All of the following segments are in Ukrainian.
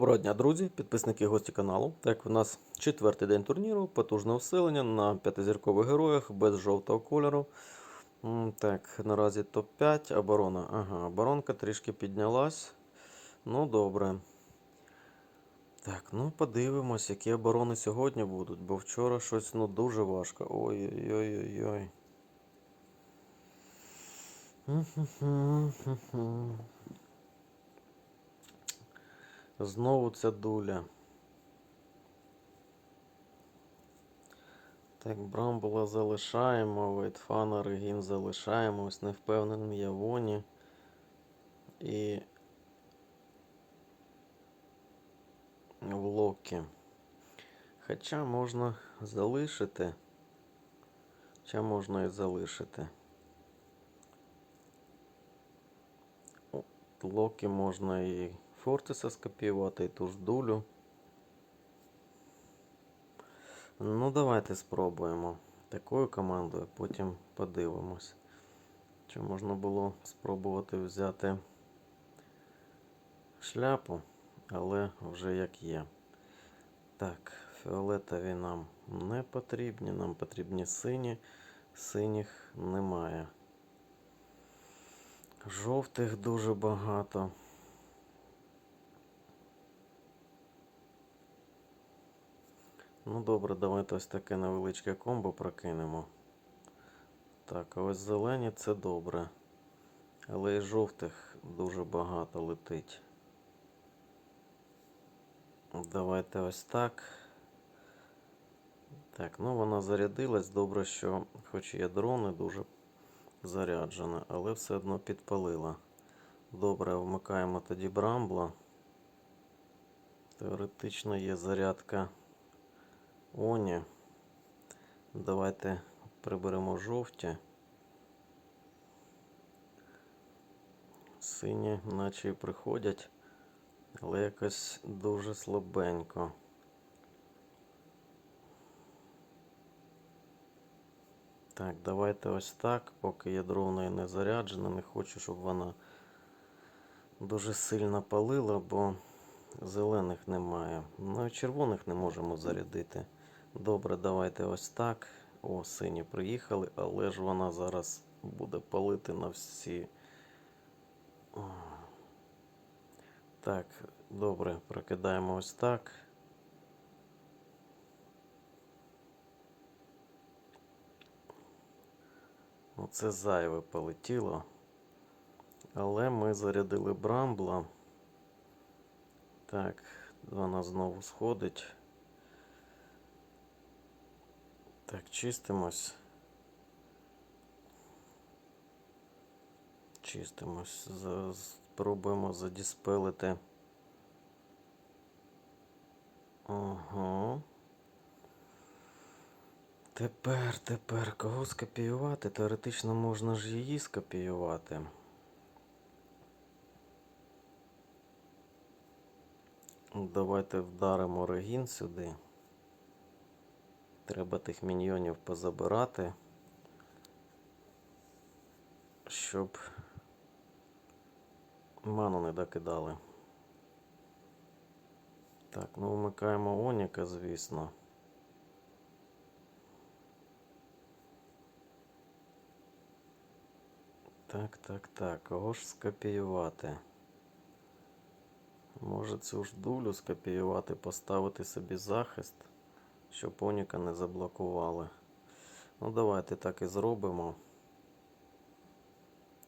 Доброго дня, друзі, підписники гості каналу. Так, у нас четвертий день турніру, потужне усилення на п'ятизіркових героях без жовтого кольору. Так, наразі топ-5, оборона. Ага, оборонка трішки піднялась. Ну, добре. Так, ну подивимось, які оборони сьогодні будуть, бо вчора щось ну, дуже важко. Ой-ой-ой-ой. Знову ця дуля. Так, Брамбула залишаємо, Вейтфана, Регін залишаємо, ось невпевненим Явоні. І в Локі. Хоча можна залишити. Хоча можна і залишити. Локі можна і Фортиса скопіювати, і ту ж дулю. Ну, давайте спробуємо такою командою, потім подивимось. Чи можна було спробувати взяти шляпу, але вже як є. Так, фіолетові нам не потрібні, нам потрібні сині. Синіх немає. Жовтих дуже багато. Ну добре, давайте ось таке невеличке комбо прокинемо. Так, ось зелені це добре. Але і жовтих дуже багато летить. Давайте ось так. Так, ну вона зарядилась. Добре, що хоч є дрони дуже заряджена, але все одно підпалила. Добре, вмикаємо тоді брамбла. Теоретично є зарядка. Оні. Давайте приберемо жовті. Сині, наче і приходять, але якось дуже слабенько. Так, давайте ось так, поки ядро в неї не заряджене, не хочу, щоб вона дуже сильно палила, бо зелених немає. Ну і червоних не можемо зарядити. Добре, давайте ось так. О, сині приїхали, але ж вона зараз буде палити на всі. Так, добре, прокидаємо ось так. Оце зайве полетіло. Але ми зарядили брамбла. Так, вона знову сходить. Так, чистимось. Чистимось. Спробуємо задіспелити. Ага. Тепер, тепер кого скопіювати? Теоретично можна ж її скопіювати. Давайте вдаримо регін сюди. Треба тих міньйонів позабирати, щоб ману не докидали. Так, ну вмикаємо Оніка, звісно. Так, так, так. Кого ж скопіювати? Може цю ж дулю скопіювати, поставити собі захист, щоб Оніка не заблокували. Ну, давайте так і зробимо.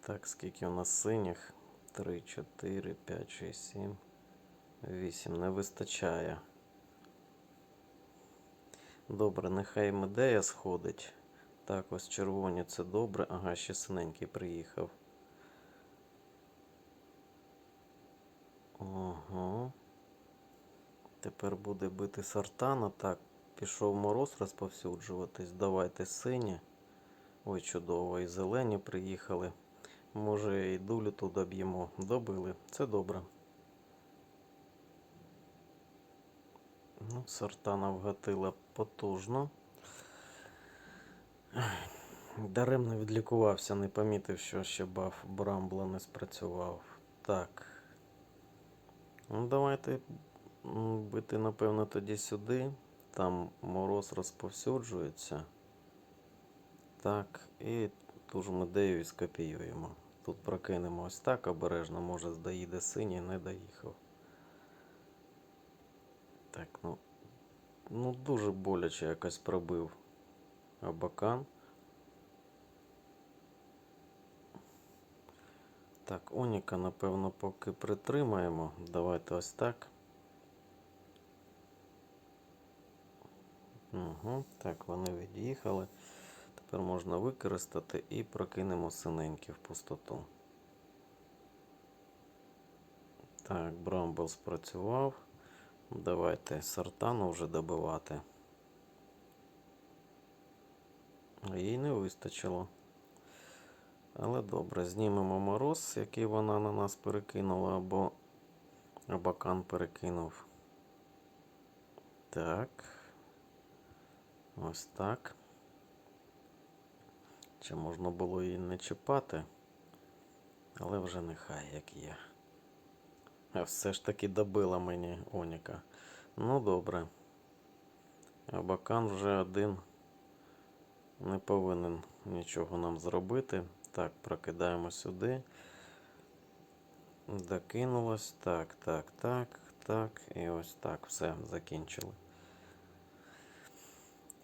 Так, скільки у нас синіх? 3, 4, 5, 6, 7, 8. Не вистачає. Добре, нехай Медея сходить. Так, ось червоні це добре. Ага, ще синенький приїхав. Ага. Тепер буде бити Сартана. Так, пішов мороз розповсюджуватись. Давайте сині. Ой, чудово, і зелені приїхали. Може, і дулю тут доб'ємо. Добили. Це добре. Ну, Сартана вгатила потужно. Даремно відлікувався, не помітив, що ще баф Брамбла не спрацював. Так. Ну, давайте бити, напевно, тоді сюди. Там мороз розповсюджується. Так, і ту ж медею і скопіюємо. Тут прокинемо ось так обережно, може доїде синій, не доїхав. Так, ну. Ну, дуже боляче якось пробив Абакан. Так, Оніка, напевно, поки притримаємо. Давайте ось так. Угу, так, вони від'їхали. Тепер можна використати і прокинемо синенькі в пустоту. Так, Брамбл спрацював. Давайте сартану вже добивати. Їй не вистачило. Але добре, знімемо мороз, який вона на нас перекинула, або абакан перекинув. Так. Ось так. Чи можна було її не чіпати? Але вже нехай як є. А все ж таки добила мені Оніка. Ну добре. Абакан вже один не повинен нічого нам зробити. Так, прокидаємо сюди. Докинулось. Так, так, так, так. І ось так. Все, закінчили.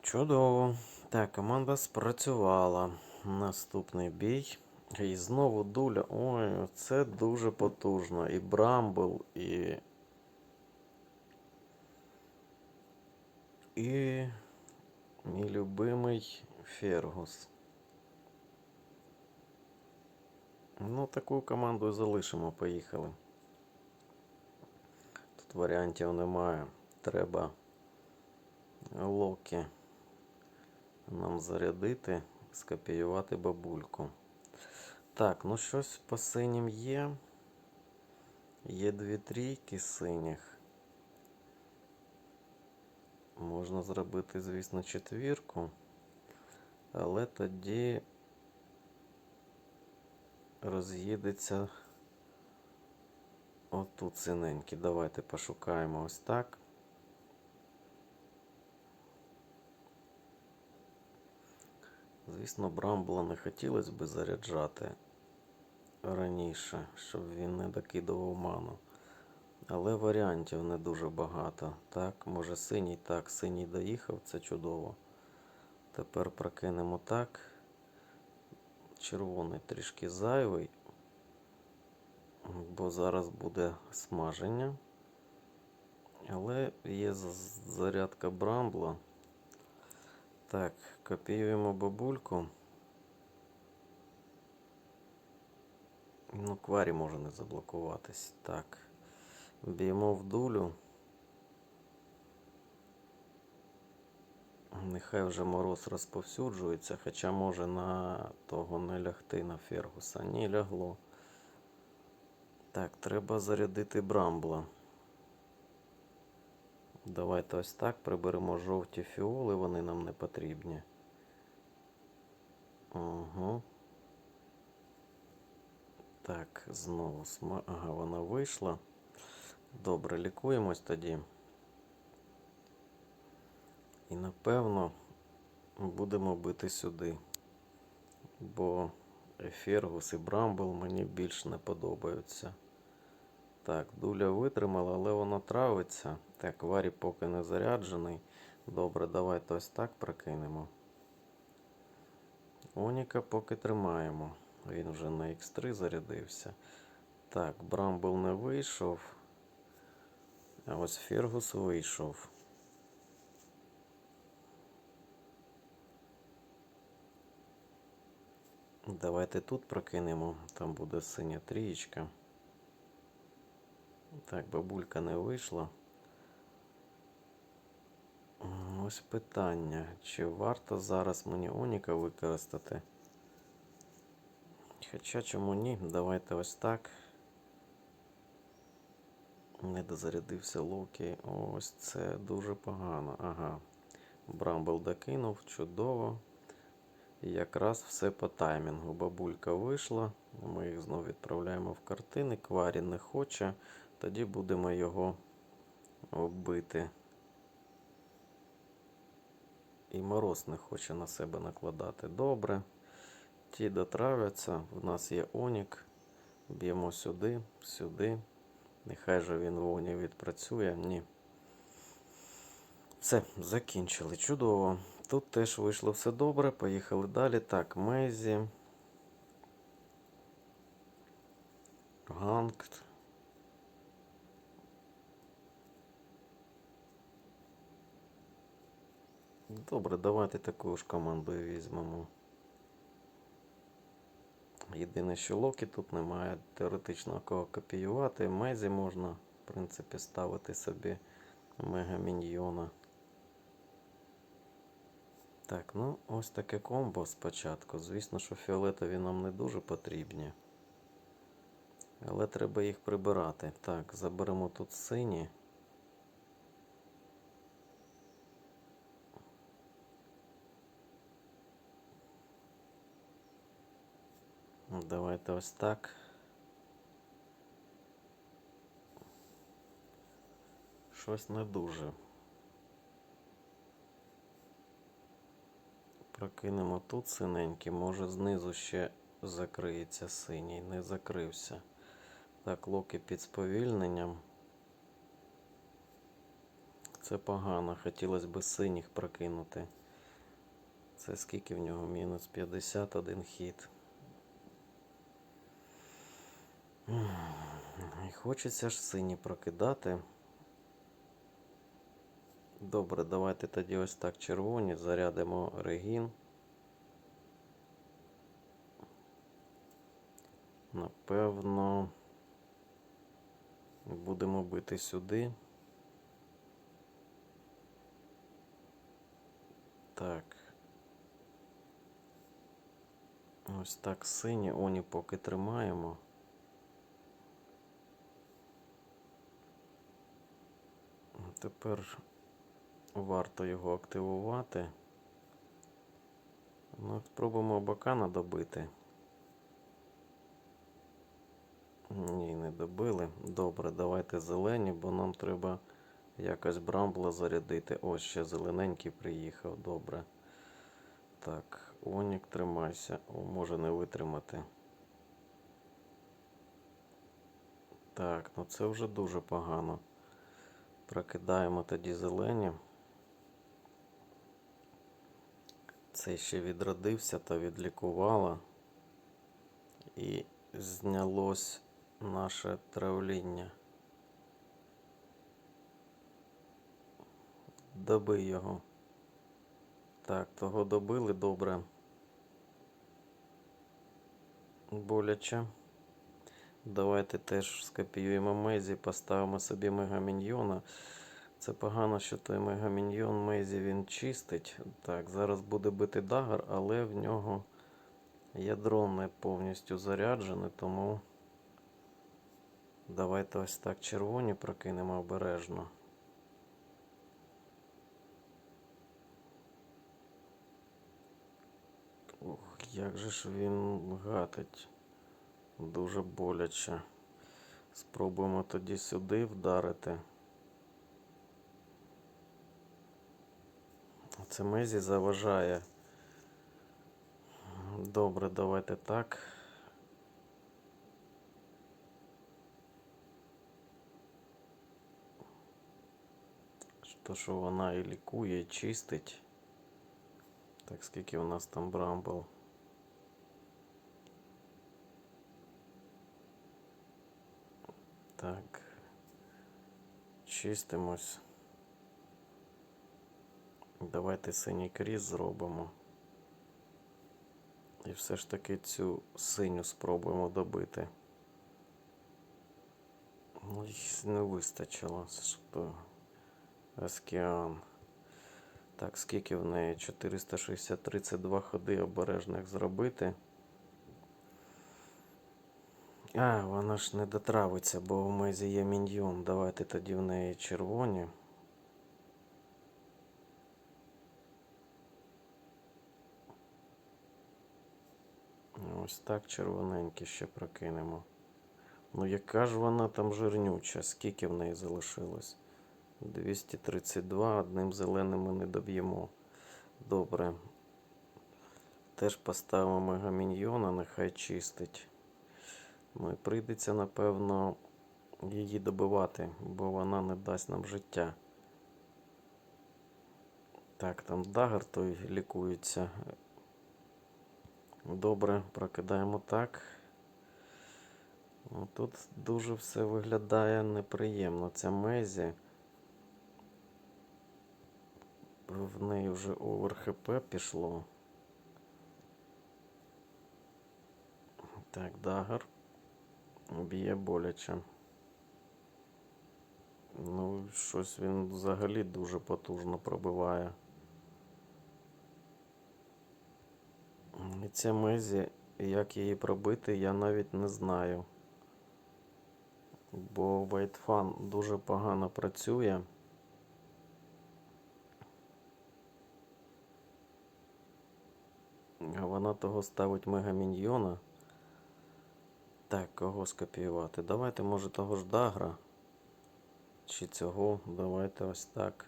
Чудово. Так, команда спрацювала. Наступний бій. І знову дуля. Ой, це дуже потужно. І Брамбл, і. І. Мій любимий Фергус. Ну, таку команду і залишимо. Поїхали. Тут варіантів немає. Треба локи нам зарядити, скопіювати бабульку. Так, ну щось по синім є. Є дві трійки синіх. Можна зробити, звісно, четвірку. Але тоді роз'їдеться отут синенькі. Давайте пошукаємо ось так. Звісно, Брамбла не хотілося би заряджати раніше, щоб він не докидував ману. Але варіантів не дуже багато. Так, може синій, так, синій доїхав, це чудово. Тепер прокинемо так. Червоний трішки зайвий, бо зараз буде смаження. Але є зарядка Брамбла. Так, копіюємо бабульку. Ну, кварі може не заблокуватись. Так. Б'ємо в дулю. Нехай вже мороз розповсюджується, хоча може на того не лягти на Фергуса. Ні, лягло. Так, треба зарядити Брамбла. Давайте ось так приберемо жовті фіоли, вони нам не потрібні. Угу. Так, знову сма... Вона вийшла. Добре, лікуємось тоді. І напевно будемо бити сюди. Бо Фергус і Брамбл мені більш не подобаються. Так, дуля витримала, але воно травиться. Так, варі поки не заряджений. Добре, давайте ось так прокинемо. Оніка поки тримаємо. Він вже на Х3 зарядився. Так, Брамбл не вийшов. А ось Фергус вийшов. Давайте тут прокинемо. Там буде синя трієчка. Так, бабулька не вийшла. Ось питання. Чи варто зараз мені Оніка використати? Хоча чому ні? Давайте ось так. Не дозарядився Локі. Ось це дуже погано. Ага. Брамбл докинув, чудово. Якраз все по таймінгу. Бабулька вийшла. Ми їх знову відправляємо в картини. Кварі не хоче. Тоді будемо його вбити. І мороз не хоче на себе накладати. Добре. Ті дотравляться. У нас є Онік. Б'ємо сюди, сюди. Нехай же він в Оні відпрацює. Ні. Все, закінчили. Чудово. Тут теж вийшло все добре. Поїхали далі. Так, Мейзі. Ганкт. Добре, давайте таку ж команду візьмемо. Єдине, що Локі тут немає теоретично кого копіювати. Мезі можна, в принципі, ставити собі мегаміньйона. Так, ну ось таке комбо спочатку. Звісно, що фіолетові нам не дуже потрібні. Але треба їх прибирати. Так, заберемо тут сині. Давайте ось так. Щось не дуже. Прокинемо тут синенький, може знизу ще закриється синій, не закрився. Так, локи під сповільненням. Це погано, хотілося б синіх прокинути. Це скільки в нього? Мінус 51 хід. І хочеться ж сині прокидати. Добре, давайте тоді ось так червоні, зарядимо регін. Напевно, будемо бити сюди. Так. Ось так сині, оні поки тримаємо. Тепер варто його активувати. Ну, спробуємо бакана добити. Ні, не добили. Добре, давайте зелені, бо нам треба якось брамбла зарядити. Ось ще зелененький приїхав. Добре. Так, Онік, тримайся. О, може не витримати. Так, ну це вже дуже погано. Прокидаємо тоді зелені. Цей ще відродився та відлікувала. І знялось наше травління. Доби його. Так, того добили добре. Боляче. Давайте теж скопіюємо Мейзі, поставимо собі мегаміньйона. Це погано, що той мегаміньйон Мейзі він чистить. Так, зараз буде бити дагер, але в нього ядро не повністю заряджене, тому давайте ось так червоні прокинемо обережно. Ух, як же ж він гатить. Дуже боляче. Спробуємо тоді сюди вдарити. Це Мезі заважає. Добре, давайте так. То, що вона і лікує, і чистить. Так, скільки у нас там брамбл? Так. Чистимось. Давайте синій кріс зробимо. І все ж таки цю синю спробуємо добити. Ой, Не вистачило. Що? Аскіан. Так, скільки в неї? 463 це два ходи обережних зробити. А, вона ж не дотравиться, бо у Мезі є міньйон. Давайте тоді в неї червоні. Ось так червоненькі ще прокинемо. Ну яка ж вона там жирнюча, скільки в неї залишилось? 232. Одним зеленим ми не доб'ємо. Добре. Теж поставимо мегаміньйона, нехай чистить. Ну і прийдеться, напевно, її добивати, бо вона не дасть нам життя. Так, там дагер той лікується. Добре, прокидаємо так. Ну, Тут дуже все виглядає неприємно. Ця Мезі. В неї вже овер ХП пішло. Так, дагер. Б'є боляче. Ну, щось він взагалі дуже потужно пробиває. І ця Мезі, як її пробити, я навіть не знаю. Бо Вайтфан дуже погано працює. Вона того ставить мегаміньйона. Так, кого скопіювати? Давайте, може, того ж Дагра. Чи цього? Давайте ось так.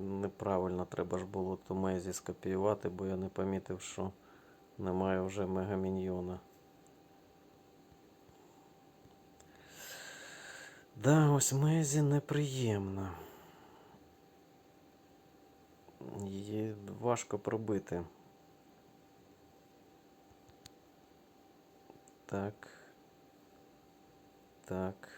Неправильно треба ж було ту Мезі скопіювати, бо я не помітив, що немає вже мегаміньйона. Да, ось Мезі неприємна. Її важко пробити. Так. Так.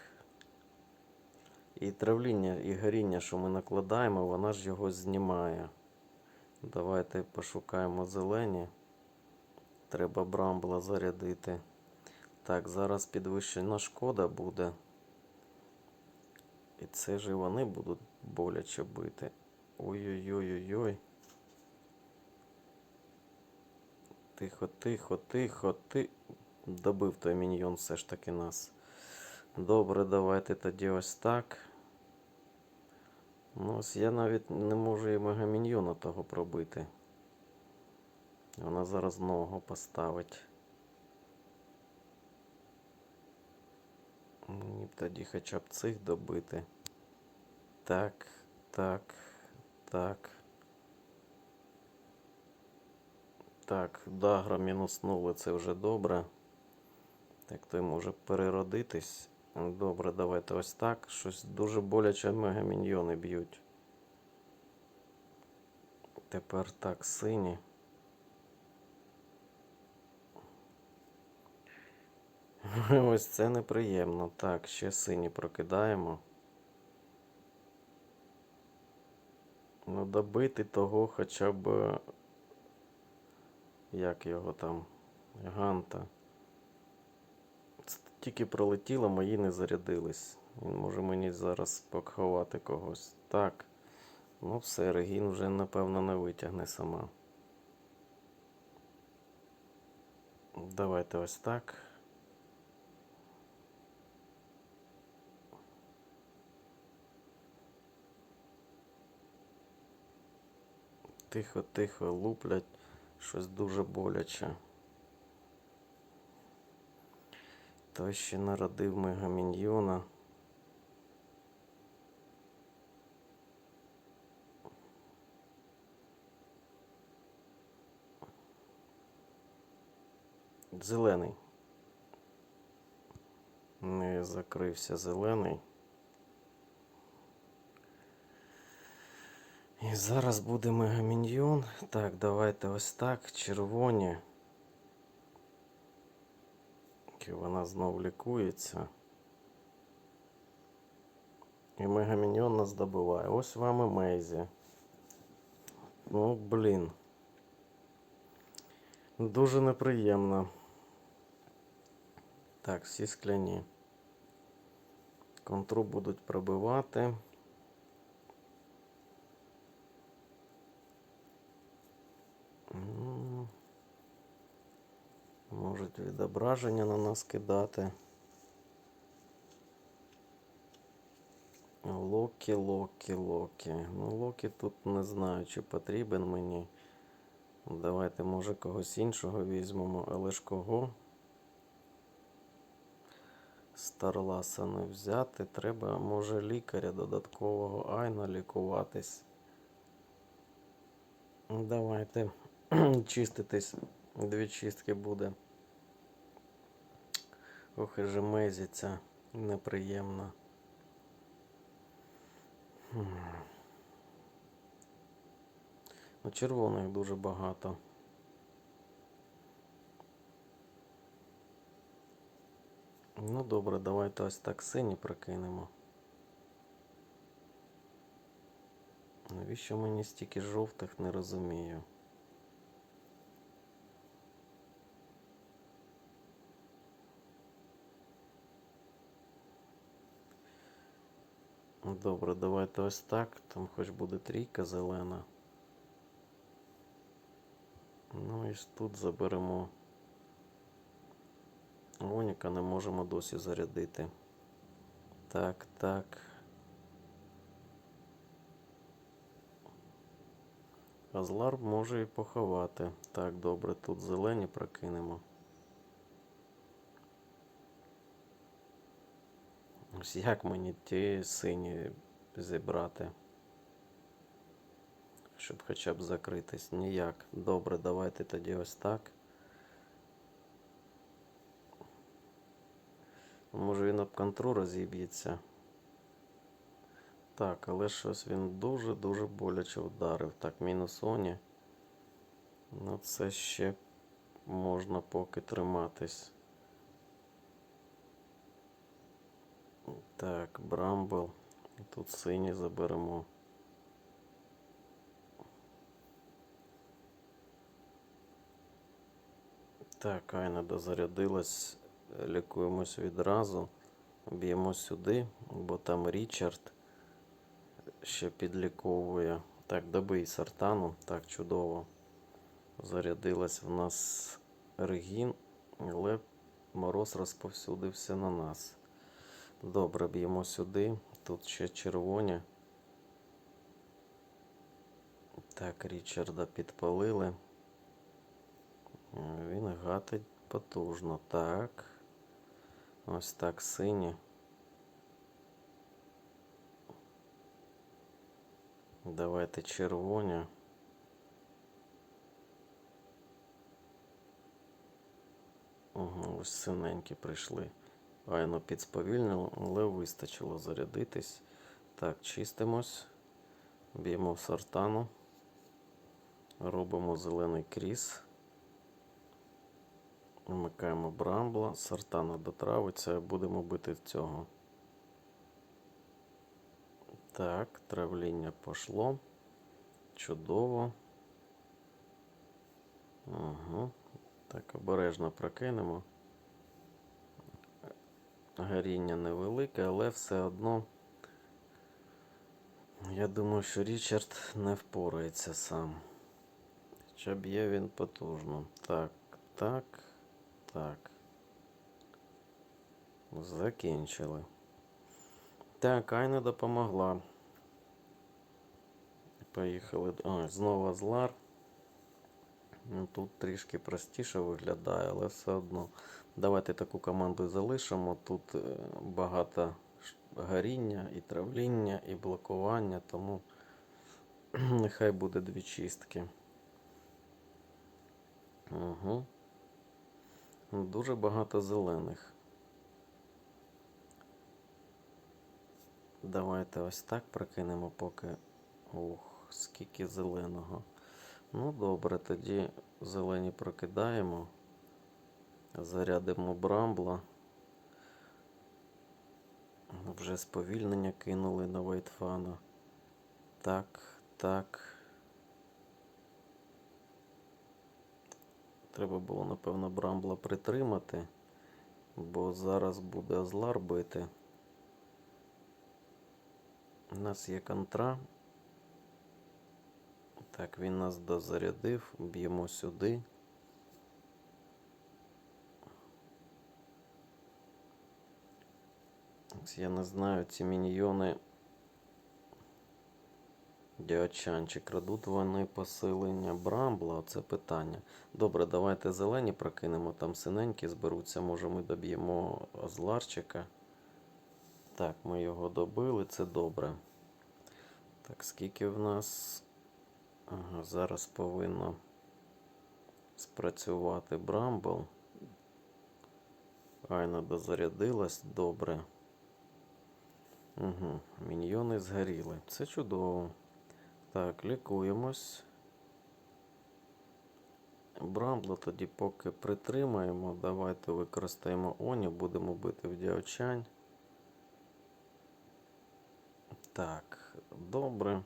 І травління, і горіння, що ми накладаємо, вона ж його знімає. Давайте пошукаємо зелені. Треба брамбла зарядити. Так, зараз підвищена шкода буде. І це ж і вони будуть боляче бити. Ой-ой-ой-ой-ой. Тихо, тихо, тихо, ти. Добив той міньйон все ж таки нас. Добре, давайте тоді ось так. Ну, ось я навіть не можу і мегаміньйона того пробити. Вона зараз ногу поставить. Мені б тоді хоча б цих добити. Так, так, так. Так, дагра мінуснули, це вже добре. Так, той може переродитись. Добре, давайте ось так. Щось дуже боляче мегаміньйони б'ють. Тепер так, сині. Ось це неприємно. Так, ще сині прокидаємо. Ну, добити того хоча б. Як його там? Ганта. Тільки пролетіло, мої не зарядились. Він може мені зараз поховати когось. Так. Ну все, Регін вже, напевно, не витягне сама. Давайте ось так. Тихо, тихо, луплять. Щось дуже боляче. Той ще народив мегаміньйона. Зелений. Не закрився зелений. І зараз буде мегаміньйон. Так, давайте ось так. Червоні. І вона знов лікується. І мегаміньйон нас добиває. Ось вам і Мейзі. Ну, блін. Дуже неприємно. Так, всі скляні. Контру будуть пробивати. М, Можуть відображення на нас кидати. Локі, Локі, Локі. Ну, Локі тут не знаю, чи потрібен мені. Давайте, може, когось іншого візьмемо, але ж кого? Старласа не взяти. Треба, може, лікаря додаткового айна лікуватись. Давайте чиститись. Дві чистки буде. Ох, і же мезіця. Неприємно. Ну, червоних дуже багато. Ну добре, давайте ось так сині прокинемо. Навіщо мені стільки жовтих, не розумію. Добре, давайте ось так. Там хоч буде трійка зелена. Ну і тут заберемо. Воніка не можемо досі зарядити. Так, так. Азлар може і поховати. Так, добре, тут зелені прокинемо. Ось як мені ті сині зібрати? Щоб хоча б закритись. Ніяк. Добре, давайте тоді ось так. Може він об контру розіб'ється. Так, але щось він дуже-дуже боляче вдарив. Так, мінус Оні. Ну, це ще можна поки триматись. Так, Брамбл. Тут синій заберемо. Так, Айна дозарядилась. Лікуємось відразу. Б'ємо сюди, бо там Річард ще підліковує. Так, добий сартану. Так, чудово. Зарядилась в нас Регін, але мороз розповсюдився на нас. Добре, б'ємо сюди. Тут ще червоні. Так, Річарда підпалили. Він гатить потужно. Так. Ось так сині. Давайте червоні. Угу, ось синенькі прийшли. Айно підсповільнило, але вистачило зарядитись. Так, чистимось. Б'ємо в сартану. Робимо зелений кріс. Вмикаємо брамбла, сартана дотравиться, будемо бити цього. Так, травління пошло. Чудово. Угу. Так, обережно прокинемо. Горіння невелике, але все одно. Я думаю, що Річард не впорається сам. Хоча б'є він потужно. Так, так. Так. Закінчили. Так, Айна допомогла. Поїхали. А, знову Азлар. Ну, Тут трішки простіше виглядає, але все одно. Давайте таку команду залишимо. Тут е, багато горіння, і травління, і блокування, тому нехай буде дві чистки. Угу. Дуже багато зелених. Давайте ось так прокинемо, поки. Ух, скільки зеленого. Ну, добре, тоді зелені прокидаємо. Зарядимо брамбла. Вже сповільнення кинули на Вайтфана. Так, так. Треба було, напевно, брамбла притримати, бо зараз буде Азлар бити. У нас є контра. Так, він нас дозарядив, б'ємо сюди. Ось Я не знаю, ці міньйони Діочанчик, крадуть вони посилення Брамбла? Це питання. Добре, давайте зелені прокинемо, там синенькі зберуться. Може ми доб'ємо Озларчика. Так, ми його добили, це добре. Так, скільки в нас. Ага, зараз повинно спрацювати Брамбл. Айна дозарядилась, добре. Угу. Міньйони згоріли. Це чудово. Так, лікуємось. Брамбла тоді поки притримаємо. Давайте використаємо Оні, будемо бити в діочань. Так, добре.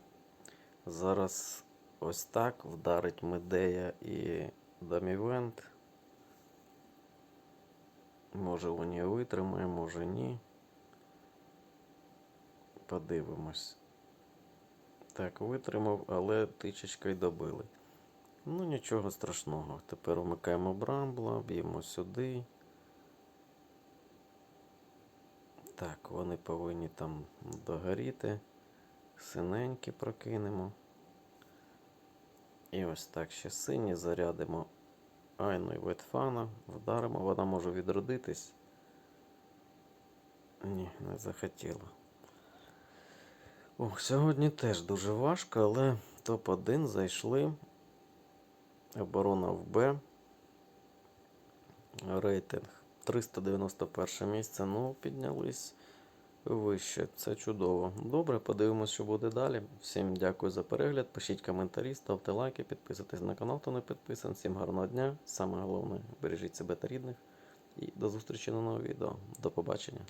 Зараз ось так вдарить Медея і Дамівент. Може Оні витримає, може ні. Подивимось. Так, витримав, але тичечкою добили. Ну, нічого страшного. Тепер вмикаємо Брамбла, б'ємо сюди. Так, вони повинні там догоріти. Синенькі прокинемо. І ось так ще сині зарядимо Айну і Ветфана. Вдаримо, вона може відродитись. Ні, не захотіла. Ох, сьогодні теж дуже важко, але топ-1 зайшли. Оборона в Б. Рейтинг 391 місце. Ну, піднялись вище. Це чудово. Добре, подивимось, що буде далі. Всім дякую за перегляд. Пишіть коментарі, ставте лайки, підписуйтесь на канал, хто не підписаний. Всім гарного дня. Саме головне, бережіть себе та рідних. І до зустрічі на новому відео. До побачення.